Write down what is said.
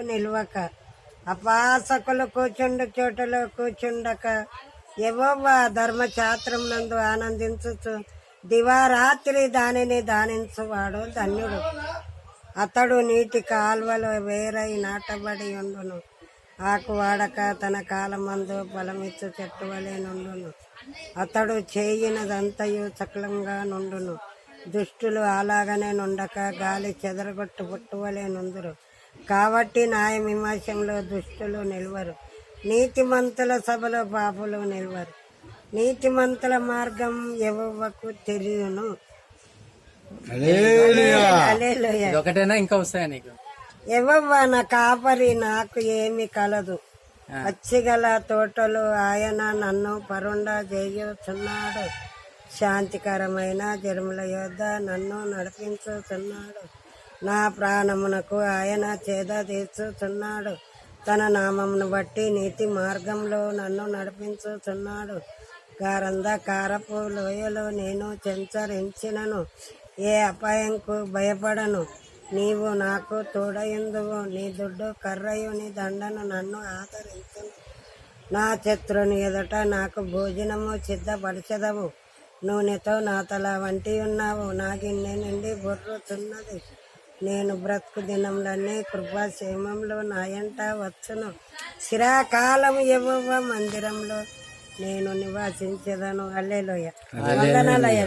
నిల్వక. అపాసకులు కూర్చుండు చోటులో కూర్చుండక ఎవవ్వ ధర్మశాస్త్రం నందు ఆనందించుచు దివారాత్రి దానిని దానించువాడు ధన్యుడు. అతడు నీటి కాల్వలో వేరై నాటబడి ఉండును. ఆకు వాడక తన కాలమందు బలమిచ్చు చెట్టు వలె నుండును. అతడు చేయినదంతయు సకలంగా నుండును. దుష్టులు అలాగనే నుండక గాలి చెదరగొట్టు పుట్టువలే నుందురు. కాబట్టి న్యాయ విమర్శంలో దుష్టులు నిల్వరు. నీతిమంతుల సభలో పాపులు నిల్వరు. నీతిమంతుల మార్గం ఎవకు తెలియను. ఒకటేనా ఇంకా వస్తాయా నీకు? ఎవవ్వ నా కాపరి నాకు ఏమి కలదు. పచ్చిగల తోటలు ఆయన నన్ను పరుండ చేయుచున్నాడు. శాంతికరమైన జరుముల యొద్ద నన్ను నడిపించుచున్నాడు. నా ప్రాణమునకు ఆయన చేద తీర్చుచున్నాడు. తన నామమును బట్టి నీతి మార్గంలో నన్ను నడిపించుచున్నాడు. గారంధకారపు లోయలో నేను చెంచరించినను ఏ అపాయంకు భయపడను. నీవు నాకు తోడయందువు. నీ దుడ్డు కర్రయు నీ దండను నన్ను ఆదరించు. నా శత్రుని ఎదుట నాకు భోజనము సిద్ధపరచదవు. నూనెతో నా తల వంటి ఉన్నావు నా గిన్నె నుండి బొర్రుతున్నది. నేను బ్రతుకు దినములన్నీ కృపాక్షేమంలో నా ఎంట వచ్చును. చిరాకాలం ఇవ్వ మందిరంలో నేను నివాసించదను. అల్లెలోయ వందనాలయ్య